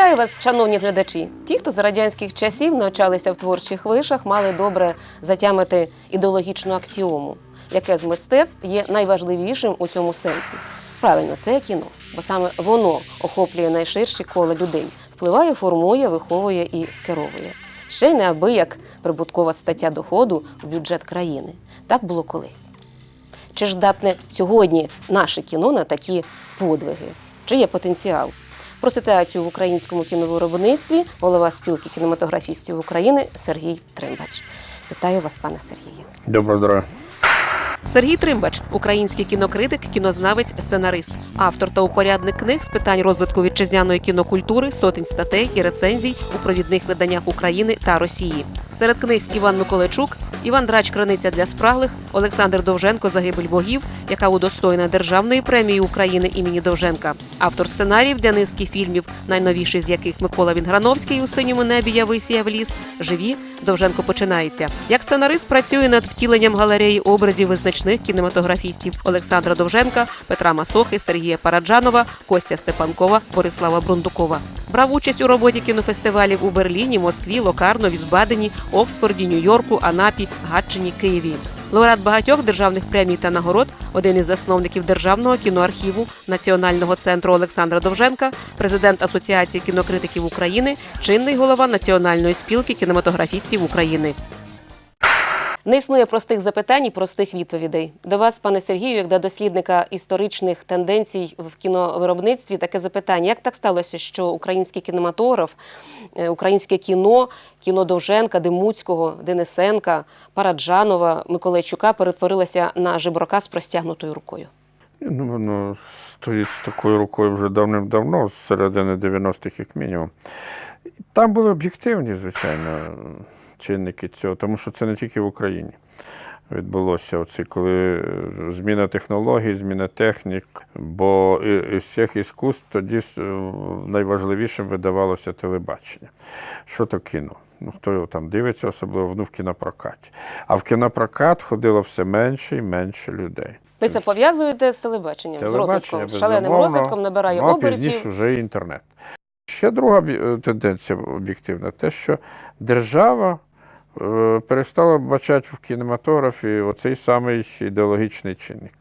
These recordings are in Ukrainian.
Вітаю вас, шановні глядачі. Ті, хто за радянських часів навчалися в творчих вишах, мали добре затямити ідеологічну аксіому, яке з мистецтв є найважливішим у цьому сенсі. Правильно, це кіно, бо саме воно охоплює найширші коло людей, впливає, формує, виховує і скеровує. Ще й неабияк прибуткова стаття доходу в бюджет країни. Так було колись. Чи ж здатне сьогодні наше кіно на такі подвиги? Чи є потенціал? Про ситуацію в українському кіновиробництві голова спілки кінематографістів України Сергій Тримбач. Вітаю вас, пане Сергію. Доброго здоров'я. Сергій Тримбач, український кінокритик, кінознавець, сценарист, автор та упорядник книг з питань розвитку вітчизняної кінокультури, сотень статей і рецензій у провідних виданнях України та Росії. Серед книг Іван Миколайчук, Іван Драч Криниця для спраглих, Олександр Довженко Загибель богів, яка удостоєна державної премії України імені Довженка. Автор сценаріїв для низки фільмів, найновіший з яких Микола Вінграновський у синьому небі я висіяв ліс. Живі Довженко починається. Як сценарист працює над втіленням галереї образів визначних кінематографістів Олександра Довженка, Петра Масохи, Сергія Параджанова, Костя Степанкова, Борислава Брундукова. Брав участь у роботі кінофестивалів у Берліні, Москві, Локарно, Візбадені, Оксфорді, Нью-Йорку, Анапі, Гатчині, Києві. Лауреат багатьох державних премій та нагород, один із засновників державного кіноархіву Національного центру Олександра Довженка, президент Асоціації кінокритиків України, чинний голова Національної спілки кінематографістів України. Не існує простих запитань і простих відповідей. До вас, пане Сергію, як до дослідника історичних тенденцій в кіновиробництві, таке запитання: як так сталося, що український кінематограф, е, українське кіно, кіно Довженка, Демуцького, Денисенка, Параджанова, Миколайчука перетворилося на жебрака з простягнутою рукою? Ну, воно стоїть з такою рукою вже давним-давно, з середини 90-х, як мінімум. Там були об'єктивні, звичайно, чинники цього, тому що це не тільки в Україні. Відбулося оце, коли е, зміна технологій, зміна технік, бо із всіх іскусств тоді е, найважливішим видавалося телебачення. Що то кіно? Ну, хто його там дивиться, особливо ну, в кінопрокаті. А в кінопрокат ходило все менше і менше людей. Ви це пов'язуєте з телебаченням, з розвитком, з шаленим розвитком набирає ну, обертів. пізніше вже інтернет. Ще друга е, тенденція об'єктивна, те, що держава перестала бачати в кінематографі оцей самий ідеологічний чинник,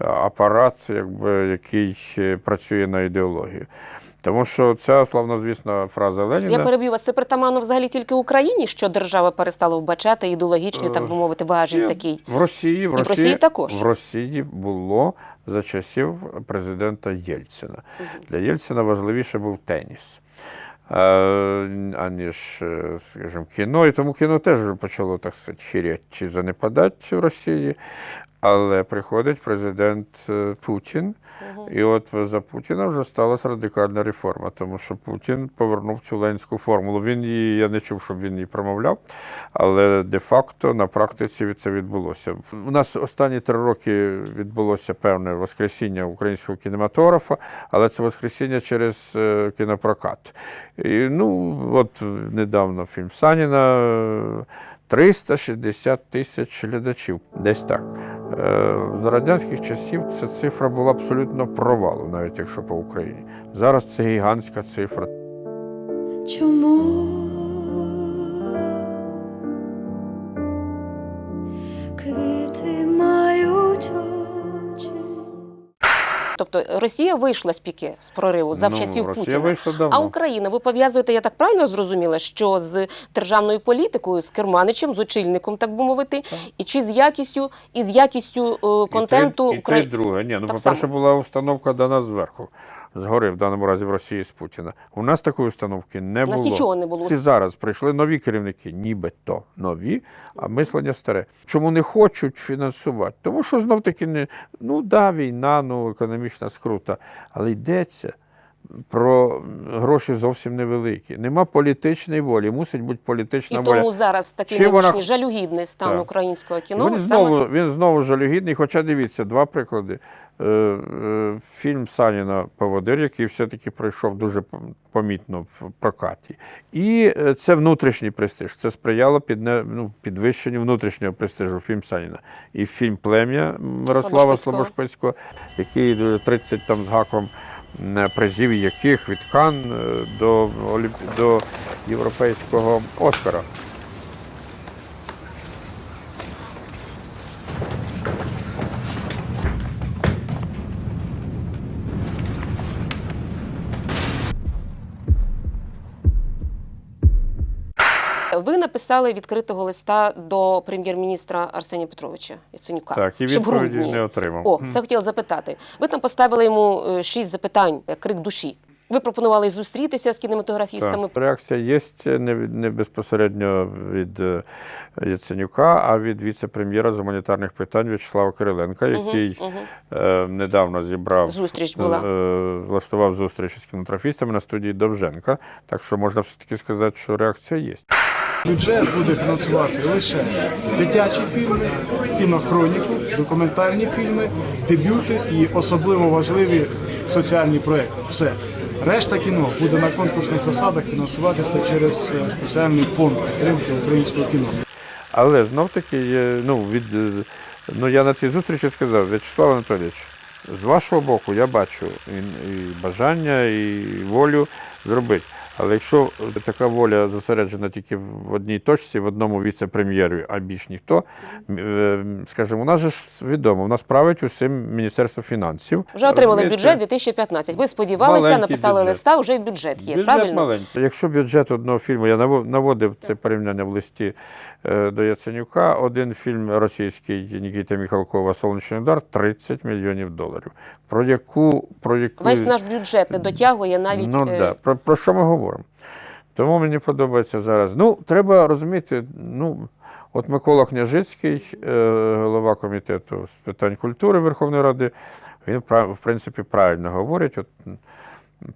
е, апарат, якби, який е, працює на ідеологію. Тому що ця славнозвісна фраза Леніна. Я переб'ю вас. Це притаманно взагалі тільки Україні, що держава перестала вбачати ідеологічний, так би мовити, важіль Ні, такий. В Росії, в І в Росії, Росії також. В Росії було за часів президента Єльцина. Для Єльцина важливіше був теніс. Аніж, е, скажімо, кіно. І тому кіно теж почало, так сказати, хірять чи занепадати в Росії. Але приходить президент е, Путін, і от за Путіна вже сталася радикальна реформа, тому що Путін повернув цю ленську формулу. Він її, я не чув, щоб він її промовляв, але де-факто на практиці це відбулося. У нас останні три роки відбулося певне воскресіння українського кінематографа, але це воскресіння через е, кінопрокат. І, ну, от недавно фільм Саніна. Е, 360 тисяч глядачів, десь так. З За радянських часів ця цифра була абсолютно провалом, навіть якщо по Україні. Зараз це гігантська цифра. Чому Тобто Росія вийшла з піки з прориву за Ну, часів Росія Путіна. вийшла давно. А Україна, ви пов'язуєте, я так правильно зрозуміла, що з державною політикою, з керманичем, з очільником, так би мовити, і чи з якістю, і з якістю е, контенту І те, і Украї... і друге. Ні, ну, по-перше, була установка дана зверху, згори, в даному разі в Росії з Путіна. У нас такої установки не У нас було. нічого не було. І зараз прийшли нові керівники, нібито нові, а мислення старе. Чому не хочуть фінансувати? Тому що знов таки не ну да, війна, ну економічна скрута, але йдеться. Про гроші зовсім невеликі. Нема політичної волі, мусить бути І політична воля. тому зараз такий Чим вона- жалюгідний стан Так. українського кіно. він, саме- знову, він знову жалюгідний, хоча дивіться, два приклади. Е, е, Фільм Саніна Поводир, який все-таки пройшов дуже помітно в прокаті. І е, це внутрішній престиж. Це сприяло підне, ну, підвищенню внутрішнього престижу фільм Саніна. І фільм Плем'я Мирослава Слобошпицького. Який е, 30 там з гаком призів яких від Кан е, до, до європейського Оскара. Ви написали відкритого листа до прем'єр-міністра Арсенія Петровича Яценюка. Так, і відповіді не отримав. О, це хотіла запитати. Ви там поставили йому е, шість запитань, як крик душі. Ви пропонували зустрітися з кінематографістами. Так. Реакція є не, не безпосередньо від е, Яценюка, а від віце-прем'єра з гуманітарних питань В'ячеслава Кириленка, який Мгм. е, недавно зібрав Зустріч була. е, влаштував зустріч з кінотрафістами на студії Довженка. Так що можна все-таки сказати, що реакція є. Бюджет буде фінансувати лише дитячі фільми, кінохроніку, документальні фільми, дебюти і особливо важливі соціальні проекти. Все. Решта кіно буде на конкурсних засадах фінансуватися через е, спеціальний фонд підтримки українського кіно. Але знов таки, ну, від, е, ну, я на цій зустрічі сказав, В'ячеслав Анатолійович, з вашого боку я бачу і, і бажання, і волю зробити. Але якщо така воля зосереджена тільки в одній точці, в одному віце-прем'єрі, а більш ніхто, е, скажімо, у нас же ж відомо, у нас править усім Міністерство фінансів. Вже отримали Розумієте? бюджет 2015. Ви сподівалися, Маленький написали бюджет. листа, вже бюджет є. Бюджет правильно? маленький. Якщо бюджет одного фільму, я наво- наводив це порівняння в листі е, до Яценюка, один фільм російський Нікіта Міхалкова Сонячний удар 30 мільйонів доларів. Про яку про яку Весь наш бюджет не дотягує навіть ну, е, да. про, про що ми говоримо? Тому мені подобається зараз. Ну, треба розуміти, ну. От Микола Княжицький, е, голова комітету з питань культури Верховної Ради, він в принципі правильно говорить. От,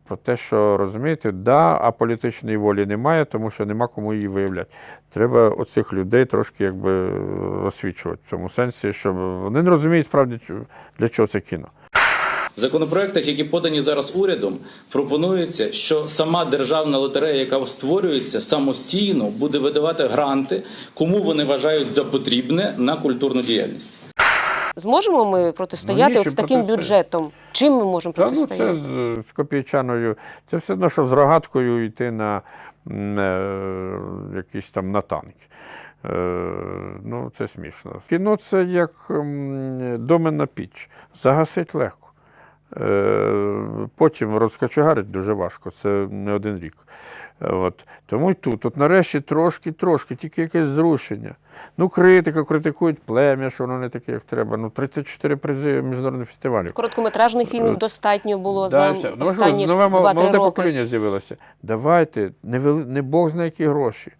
про те, що розумієте, да, а політичної волі немає, тому що нема кому її виявляти. Треба оцих людей трошки якби освічувати в цьому сенсі, щоб вони не розуміють справді для чого це кіно. В законопроектах, які подані зараз урядом, пропонується, що сама державна лотерея, яка створюється самостійно, буде видавати гранти, кому вони вважають за потрібне на культурну діяльність. зможемо ми протистояти Ну, ні, з таким протистояти. бюджетом. Чим ми можемо Та ну протистояти? це з, з копійчаною. Це все одно, що з рогаткою йти на м, е, якийсь там на танк. Е, ну, це смішно. Кіно це як м, доменна піч. Загасить легко. Е, потім розкочегарить дуже важко, це не один рік. Е, От. Тому й тут, от нарешті трошки, трошки, тільки якесь зрушення. Ну, критика, критикують плем'я, що воно не таке, як треба. Ну, 34 призи міжнародних фестивалів. Короткометражних фільмів Е, достатньо було Да, за. Ну, останні нове 2-3 молоде роки. покоління з'явилося. Давайте, не, вели- не Бог знає які гроші.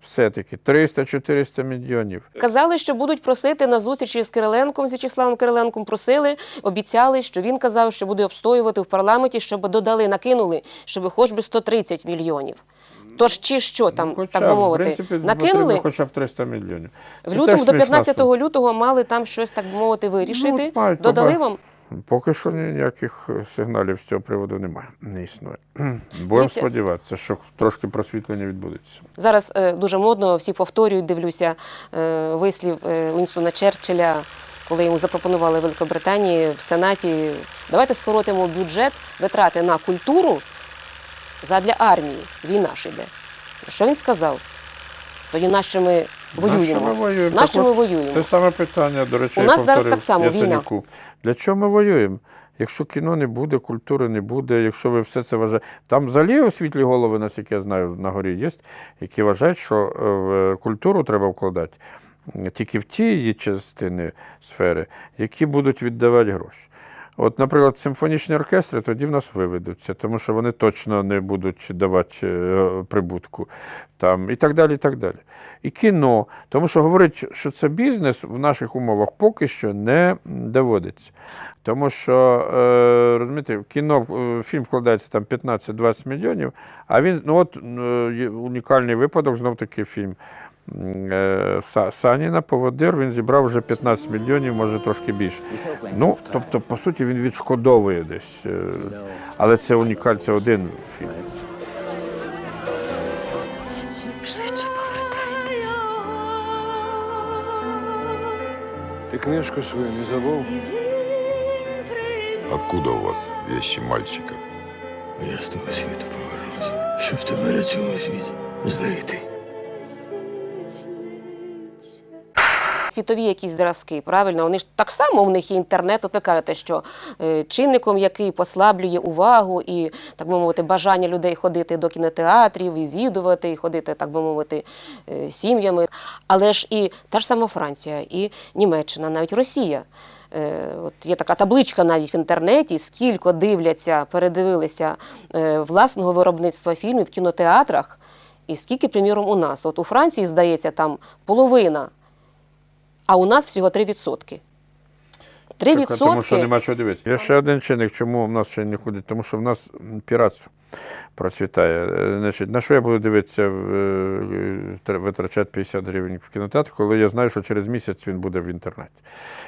Все-таки 300-400 мільйонів. Казали, що будуть просити на зустрічі з Кириленком, з В'ячеславом Кириленком. Просили, обіцяли, що він казав, що буде обстоювати в парламенті, щоб додали, накинули, щоб хоч би 130 мільйонів. Тож чи що там, Ну, так би в мовити, принципі, накинули? хоча б 300 мільйонів. В лютому до смішна 15 лютого мали там щось, так би мовити, вирішити. Ну, Додали вам? Поки що ніяких е, сигналів з цього приводу немає. Не існує. Будемо сподіватися, що трошки просвітлення відбудеться. Зараз е, дуже модно, всі повторюють, дивлюся е, вислів е, Уінстона Черчилля, коли йому запропонували Великобританії в Сенаті. Давайте скоротимо бюджет, витрати на культуру задля армії. Війна ж іде. Що він сказав? Тоді нащо ми воюємо? Ми воюємо? Нащо ми воюємо? Це саме питання, до речі, У нас зараз так само війна. Для чого ми воюємо? Якщо кіно не буде, культури не буде, якщо ви все це вважаєте. Там взагалі світлі голови, наскільки я знаю, на горі є, які вважають, що е, в культуру треба вкладати тільки в ті її частини сфери, які будуть віддавати гроші. От, наприклад, симфонічні оркестри тоді в нас виведуться, тому що вони точно не будуть давати е, прибутку. Там, і так далі. І так далі. І кіно. Тому що говорить, що це бізнес в наших умовах поки що не доводиться. Тому що, е, розумієте, кіно е, фільм вкладається там 15-20 мільйонів, а він, ну от унікальний випадок, знов таки фільм. Е, Саніна Поводир він зібрав вже 15 мільйонів, може трошки більше. Ну, тобто, по суті, він відшкодовує десь. е, Але це унікаль, це один фільм. Швидше повертайтесь. Ты книжку свою не прийде. Откуда у вас вещи мальчика? Я з того світу повернусь, щоб тебе на цьому світі знайти. Світові якісь зразки, правильно? Вони ж так само в них є інтернет. От ви кажете, що е, чинником, який послаблює увагу і, так би мовити, бажання людей ходити до кінотеатрів, відвідувати, і ходити, так би мовити, е, сім'ями. Але ж і та ж сама Франція, і Німеччина, навіть Росія. Е, От є така табличка навіть в інтернеті, скільки дивляться, передивилися власного виробництва фільмів в кінотеатрах, і скільки, приміром, у нас. От у Франції, здається, там половина а у нас всього 3%. 3%. Так, Тому що нема чого дивитися. Є ще один чинник, чому в нас ще не ходить, тому що в нас піратство процвітає. Е, Значить, на що я буду дивитися, е, тр- витрачати 50 гривень в кінотеатр, коли я знаю, що через місяць він буде в інтернеті.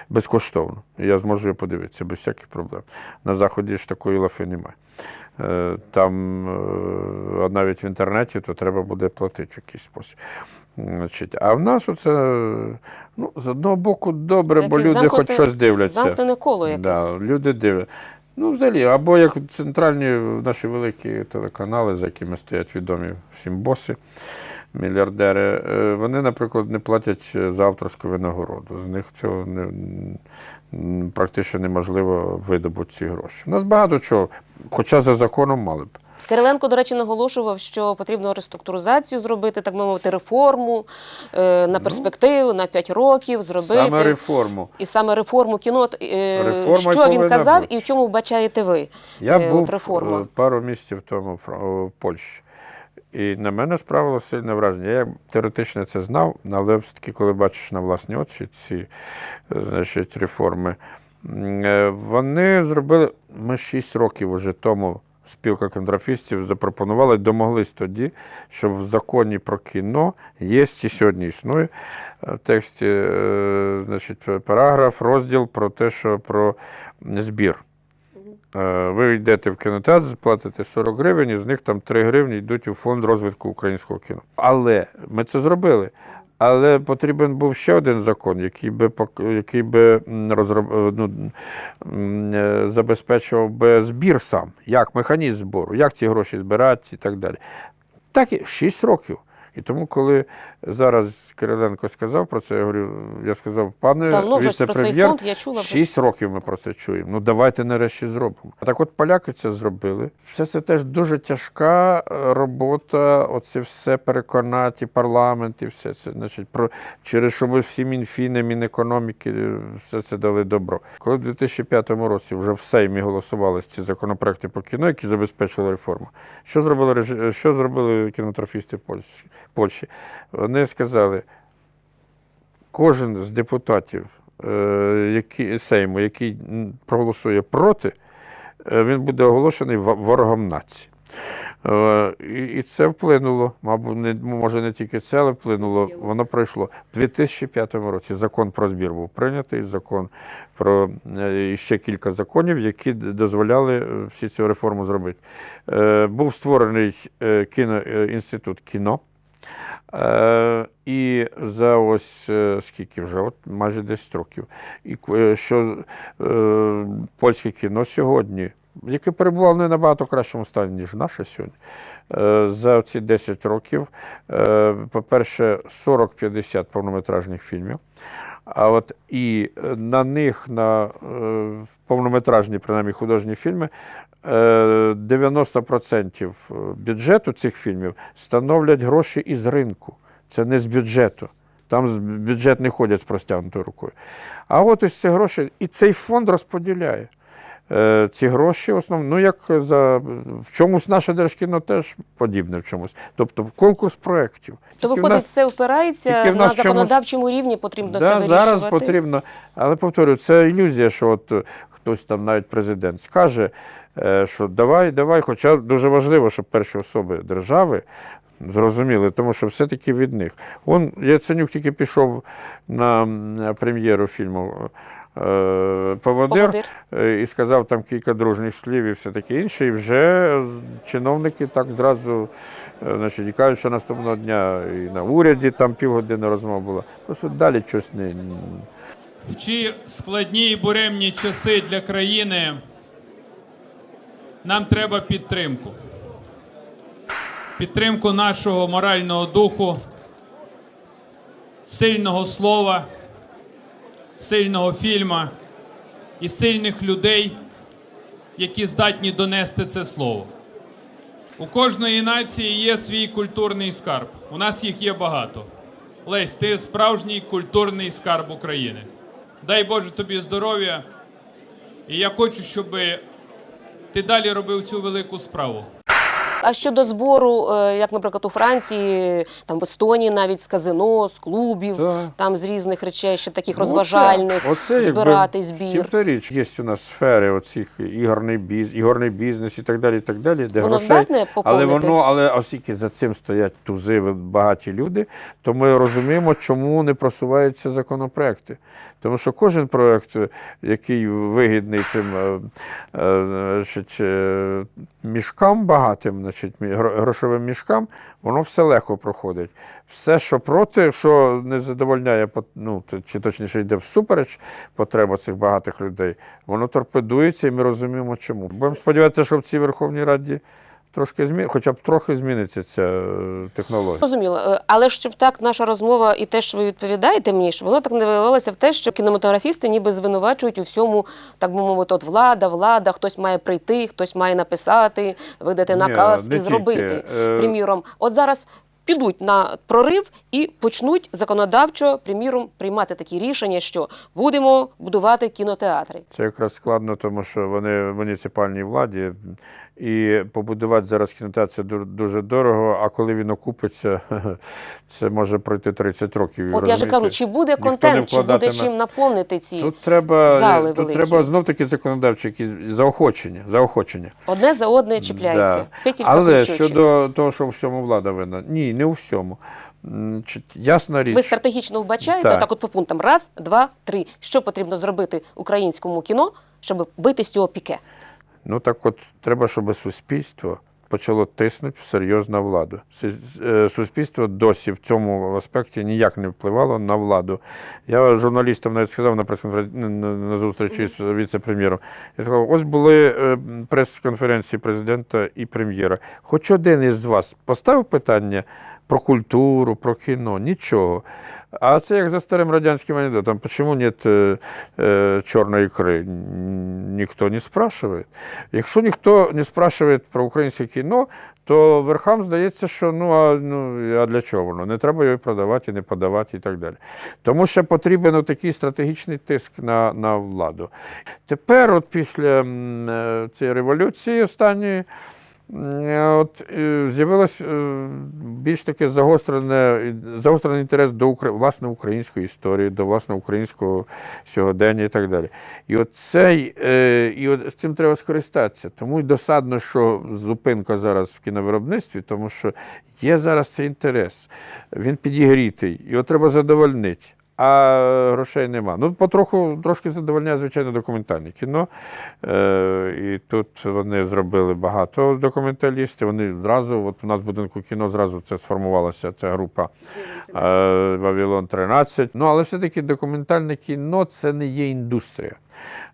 Безкоштовно. Я зможу його подивитися без всяких проблем. На заході ж такої лафи немає. Е, Там а навіть в інтернеті, то треба буде платити в якийсь спосіб. Значить, а в нас оце, ну, з одного боку, добре, Це бо люди хоч щось дивляться. Замкнене коло якесь. Да, люди дивляться. Ну, взагалі, або як центральні наші великі телеканали, за якими стоять відомі всім боси, мільярдери, е, вони, наприклад, не платять за авторську винагороду. З них цього не, практично неможливо видобути ці гроші. У нас багато чого, хоча за законом мали б. Кириленко, до речі, наголошував, що потрібно реструктуризацію зробити, так би мовити, реформу е, на перспективу, на 5 років зробити. Ну, Саме реформу. І саме реформу кіно. Е, Реформа що він казав бути. і в чому вбачаєте ви? Я е, був реформа? е, пару місяців тому в Польщі. І на мене справило сильне враження. Я теоретично це знав, але все-таки, коли бачиш на власні очі ці е, значить, реформи, е, вони зробили. Ми 6 років уже тому. Спілка контрафістів запропонувала і домоглись тоді, що в законі про кіно є і сьогодні існує е, в тексті е, значить, параграф, розділ про те, що про збір. Е, Ви йдете в кінотеатр, платите 40 гривень, і з них там 3 гривні йдуть у фонд розвитку українського кіно. Але ми це зробили. Але потрібен був ще один закон, який би який би розроб... е, ну, е, забезпечував би збір сам, як механізм збору, як ці гроші збирати і так далі. Так і 6 років. І тому, коли зараз Кириленко сказав про це, я говорю, я сказав, пане віце-прем'єр, фонд я чула. Шість років ми про це чуємо. Ну давайте нарешті зробимо. А так от поляки це зробили. Все це теж дуже тяжка е, робота. Оце все переконати, парламент, і все це. Значить, про через щоб всі мінфіни, мінекономіки, е, все це дали добро. Коли в 2005 році вже в Сеймі голосували ці законопроекти по кіно, які забезпечили реформу. Що зробили режи- що зробили кінотрофісти в Польщі? Польщі? Вони сказали, кожен з депутатів е, які, Сейму, який проголосує проти, е, він буде оголошений ворогом нації. Е, І це вплинуло, мабуть, може не тільки це, але вплинуло, воно пройшло. У 2005 році закон про збір був прийнятий, закон про ще кілька законів, які дозволяли всі цю реформу зробити. Був створений е, кіно, е, і за ось е, скільки вже, от майже 10 років. І е, що польське кіно сьогодні, яке перебувало не набагато кращому стані, ніж наше сьогодні. За ці 10 років, по-перше, 40-50 повнометражних фільмів. А от і на них, на повнометражні, принаймні художні фільми, 90% бюджету цих фільмів становлять гроші із ринку. Це не з бюджету. Там з бюджет не ходять з простягнутою рукою. А от ось ці гроші, і цей фонд розподіляє. Е, Ці гроші, в основному, ну як за в чомусь наше держкіно теж подібне в чомусь. Тобто конкурс проєктів. То Тільки виходить, нас- це впирається на чомусь- законодавчому рівні, потрібно Да, вирішувати. зараз потрібно, але повторюю, це ілюзія, що от е, хтось там, навіть президент, скаже, е, що давай, давай, хоча дуже важливо, щоб перші особи держави зрозуміли, тому що все-таки від них. Он Яценюк тільки пішов на прем'єру фільму. е, Поводир Поводир. е, і сказав там кілька дружніх слів і все таке інше. І вже чиновники так зразу е, значить, кажуть, що наступного дня і на уряді там півгодини розмова була. Просто далі щось не. В ці складні і буремні часи для країни нам треба підтримку. Підтримку нашого морального духу, сильного слова, сильного фільма і сильних людей, які здатні донести це слово. У кожної нації є свій культурний скарб. У нас їх є багато. Лесь, ти справжній культурний скарб України. Дай Боже тобі здоров'я. І я хочу, щоб ти далі робив цю велику справу. А щодо збору, е, як, наприклад, у Франції, там в Естонії навіть з казино, з клубів, Так. там з різних речей, ще таких Ну, розважальних, оце, оце якби збирати в збір. тім-то річ. Є у нас сфери оцих ігорний біз, ігорний бізнес і так далі, і так далі, де Воно грошей. здатне Але воно, але оскільки за цим стоять тузи, багаті люди, то ми розуміємо, чому не просуваються законопроекти. Тому що кожен проект, який вигідний цим е, е, значить, е, мішкам багатим, значить, грошовим мішкам, воно все легко проходить. Все, що проти, що не задовольняє, ну, чи точніше йде всупереч потреба цих багатих людей, воно торпедується, і ми розуміємо, чому. Будемо сподіватися, що в цій Верховній Раді трошки змі... хоча б трохи зміниться ця е, технологія. Розуміло, Е, але щоб так наша розмова і те, що ви відповідаєте мені, щоб воно так не виливалося в те, що кінематографісти ніби звинувачують у всьому, так би мовити, от влада, влада, хтось має прийти, хтось має написати, видати наказ не і зробити. тільки. Е, Приміром, от зараз. Підуть на прорив і почнуть законодавчо, приміром, приймати такі рішення, що будемо будувати кінотеатри. Це якраз складно, тому що вони в муніципальній владі. І побудувати зараз кінотеатр це дуже дорого, а коли він окупиться, це може пройти 30 років. От я ж кажу, чи буде контент, чи буде чим наповнити ці Тут треба, зали тут великі. треба знов-таки законодавчі якісь заохочення. заохочення. одне за одне чіпляється. Да. Але щодо того, що у всьому влада винна, ні, не у всьому. Ясна річ. Ви стратегічно вбачаєте, Так. так от по пунктам. Раз, два, три. Що потрібно зробити українському кіно, щоб бити з цього піке? Ну так от треба, щоб суспільство почало тиснути всерйоз на владу. Е, Суспільство досі в цьому аспекті ніяк не впливало на владу. Я журналістам навіть сказав на на на зустрічі з віце-прем'єром. Я сказав, ось були е, прес-конференції президента і прем'єра. Хоч один із вас поставив питання про культуру, про кіно, нічого. А це як за старим радянським анекдотом. Чому нет е, е, чорної ікри? Ніхто не спрашиває. Якщо ніхто не спрашиває про українське кіно, то верхам здається, що ну а, ну, а для чого воно? Не треба його продавати, не подавати і так далі. Тому що потрібен такий стратегічний тиск на, на владу. Тепер, от після е, цієї революції останньої, От е, з'явилось е, більш таке загострений інтерес до власне української історії, до власне українського сьогодення і так далі. І от цей, е, і от цим треба скористатися. Тому й досадно, що зупинка зараз в кіновиробництві, тому що є зараз цей інтерес. Він підігрітий, його треба задовольнити. А грошей нема. Ну, потроху трошки задовольняє, звичайно, документальне кіно. Е, і тут вони зробили багато документалістів. Вони зразу, от у нас в будинку кіно зразу це сформувалася ця група е, Вавилон 13. Ну, але все-таки документальне кіно це не є індустрія.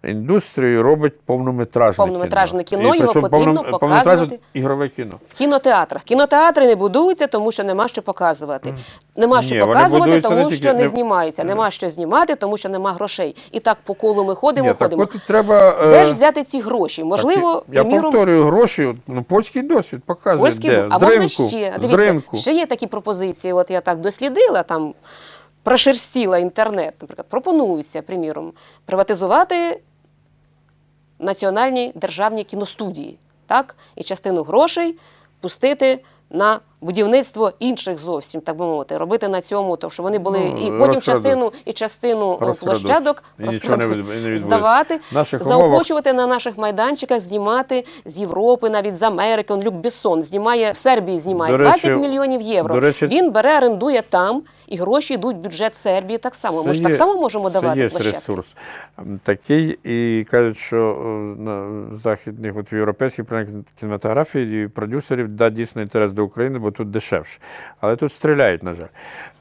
Індустрію робить повнометражне, Повнометражне кіно, І його потрібно повном- показувати. ігрове кіно. В кінотеатрах. Кінотеатри не будуються, тому що нема що показувати. Нема що Ні, показувати, будуються не тому тільки- що не не- знімається. Нема що знімати, тому що нема грошей. І так по колу ми ходимо, Ні, так ходимо. от треба. е, Де ж взяти ці гроші? Можливо, так, я приміром, повторюю, гроші, ну, польський досвід показує, польський де. А з ринку, ще з дивіться, ринку. ще є такі пропозиції. От я так дослідила там. Прошерстіла інтернет, наприклад, пропонується, приміром, приватизувати національні державні кіностудії, так? І частину грошей пустити на будівництво інших зовсім, так би мовити, робити на цьому, то що вони були Ну, і потім розкрадуть. частину і частину Розкрадуть. площадок І розкрадуть, не здавати, наших заохочувати на наших майданчиках, знімати з Європи, навіть з Америки. Он Люк Бессон знімає в Сербії, знімає До речі, мільйонів євро. до речі- Він бере, орендує там, і гроші йдуть в бюджет Сербії. Так само. Ми ж так само можемо це давати є площадки. ресурс такий, і кажуть, що е, на західних, от в європейських кінематографії і продюсерів да, дійсно інтерес до України, бо тут дешевше. Але тут стріляють, на жаль.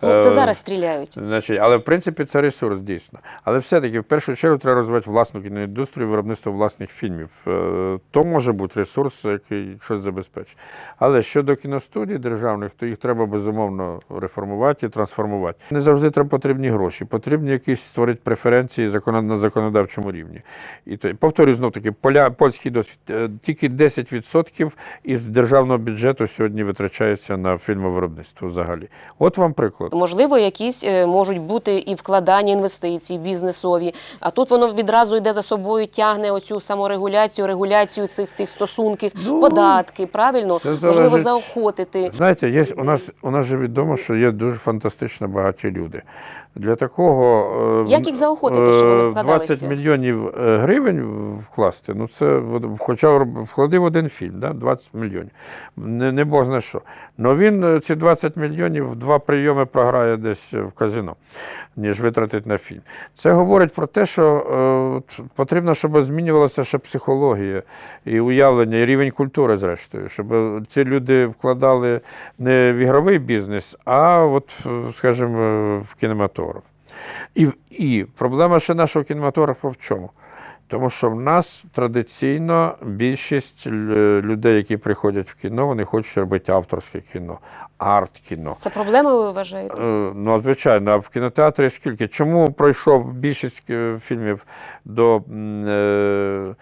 Ну, це Е, зараз стріляють. Значить, але в принципі це ресурс дійсно. Але все-таки в першу чергу треба розвивати власну кіноіндустрію, виробництво власних фільмів. Е, То може бути ресурс, який щось забезпечить. Але щодо кіностудій державних, то їх треба безумовно реформувати і трансформувати. Не завжди треба потрібні гроші, потрібні якісь створити преференції на законодавчому рівні. І то повторюю знов таки, поля польський досвід е, тільки 10% із державного бюджету сьогодні витрачається на фільмовиробництво взагалі. От вам приклад. Можливо, якісь е, можуть бути і вкладання інвестицій бізнесові, а тут воно відразу йде за собою, тягне оцю саморегуляцію, регуляцію цих цих стосунків, Ну, податки, правильно? Можливо, заохотити. Знаєте, є, у, нас, у нас же відомо, що є дуже фантастично багаті люди. Для такого е, Як їх заохотити, щоб вони е, вкладалися? 20 мільйонів гривень вкласти, ну це хоча б вклади в один фільм, да? 20 мільйонів. Не, не Бог зна що. Но він е, ці 20 мільйонів в два прийоми програє десь в казино, ніж витратить на фільм. Це говорить про те, що е, потрібно, щоб змінювалася ще психологія і уявлення, і рівень культури, зрештою, щоб ці люди вкладали не в ігровий бізнес, а от, скажімо, в кінематограф. І, і проблема ще нашого кінематографа в чому? Тому що в нас традиційно більшість людей, які приходять в кіно, вони хочуть робити авторське кіно, арт-кіно. Це проблема, ви вважаєте? Е, Ну, звичайно, а в кінотеатрі скільки? Чому пройшов більшість е, фільмів до, е,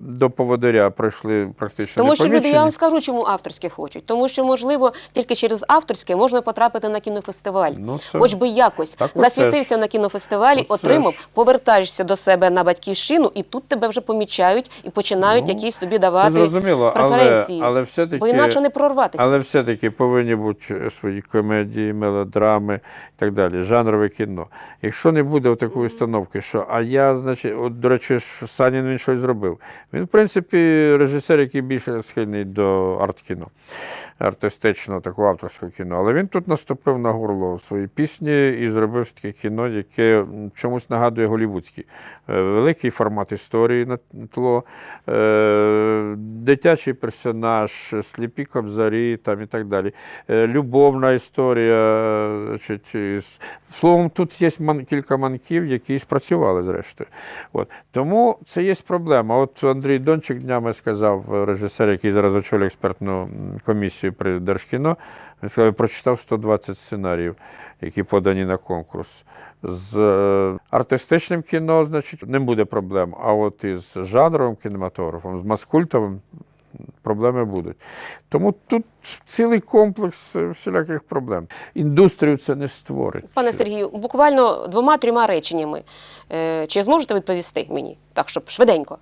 до поводиря пройшли практично Тому що люди, я вам скажу, чому авторське хочуть. Тому що, можливо, тільки через авторське можна потрапити на кінофестиваль. Ну, це- Хоч би якось Так засвітився на кінофестивалі, Оце отримав, ж. повертаєшся до себе на батьківщину, і тут тебе вже помічають і починають Ну, якісь тобі Це давати зрозуміло, преференції. але все-таки... бо інакше не прорватися. Але все-таки повинні бути свої комедії, мелодрами і так далі, жанрове кіно. Якщо не буде такої установки, що а я, значить, от, до речі, Санін він щось зробив. Він, в принципі, режисер, який більше схильний до арт-кіно, артистичного, такого авторського кіно. Але він тут наступив на горло в своїй пісні і зробив таке кіно, яке чомусь нагадує голівудське. Е, Великий формат історії на тло, е, дитячий персонаж, сліпі кобзарі там і так далі. Е, Любовна історія. словом, тут є кілька манків, які спрацювали зрештою. От. Тому це є проблема. От Андрій Дончик днями сказав, е, режисер, який зараз очолює експертну комісію при Держкіно, він сказав, я прочитав 120 сценаріїв, які подані на конкурс. З е, артистичним кіно, значить, не буде проблем. А от із жанровим кінематографом, з маскультовим проблеми будуть. Тому тут цілий комплекс е, всіляких проблем. Індустрію це не створить. Пане Сергію, буквально двома-трьома реченнями. Е, Чи зможете відповісти мені? Так, щоб швиденько.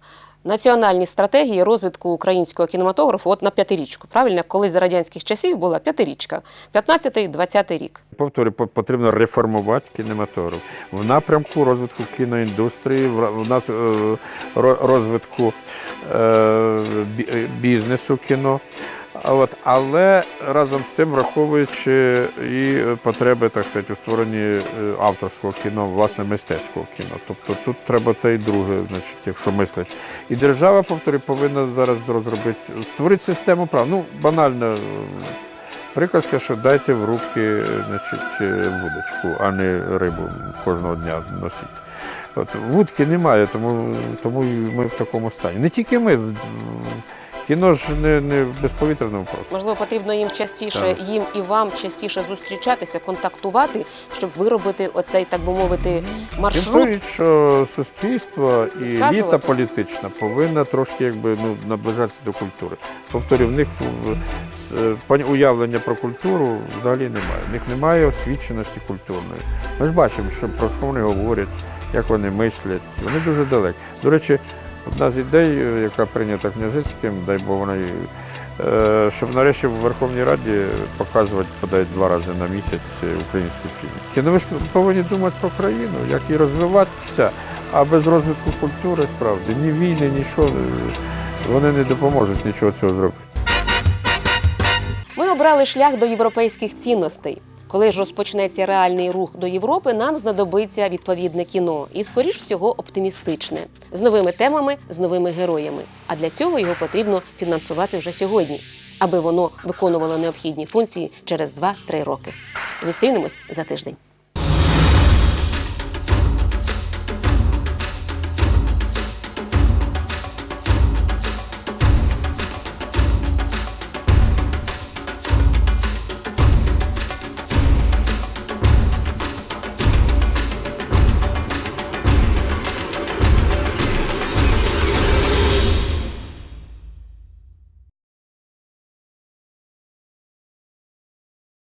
Національні стратегії розвитку українського кінематографу от на п'ятирічку. Правильно, колись за радянських часів була п'ятирічка, 15-20 рік. Повторюю, по- потрібно реформувати кінематограф в напрямку розвитку кіноіндустрії, в нас е, ро- розвитку бі- бізнесу кіно. От, але разом з тим, враховуючи і потреби, так сказати, у створенні е, авторського кіно, власне, мистецького кіно. Тобто тут треба те і друге, значить, якщо мислить. І держава, повторюю, повинна зараз розробити, створити систему прав. Ну, банально. е, Приказка, що дайте в руки е, значить, вудочку, а не рибу кожного дня носіть. От, вудки немає, тому, тому ми в такому стані. Не тільки ми. Кіно ж не, не в безповітряному просто. Можливо, потрібно їм частіше, Так. їм і вам частіше зустрічатися, контактувати, щоб виробити оцей, так би мовити, маршрут. говорить, що суспільство і еліта політична повинна трошки якби, ну, наближатися до культури. Повторюю, в них е, уявлення про культуру взагалі немає. В них немає освіченості культурної. Ми ж бачимо, що про що вони говорять, як вони мислять. Вони дуже далекі. До речі, одна з ідей, е, яка прийнята княжицьким, дай Бог вона е, Щоб нарешті в Верховній Раді показувати подай два рази на місяць е, українські фільми. Кіно ви ж повинні думати про країну, як і розвиватися, а без розвитку культури справді ні війни, нічого вони не допоможуть нічого цього зробити. Ми обрали шлях до європейських цінностей. Коли ж розпочнеться реальний рух до Європи, нам знадобиться відповідне кіно і, скоріш всього, оптимістичне з новими темами, з новими героями. А для цього його потрібно фінансувати вже сьогодні. аби воно виконувало необхідні функції через 2-3 роки. Зустрінемось за тиждень.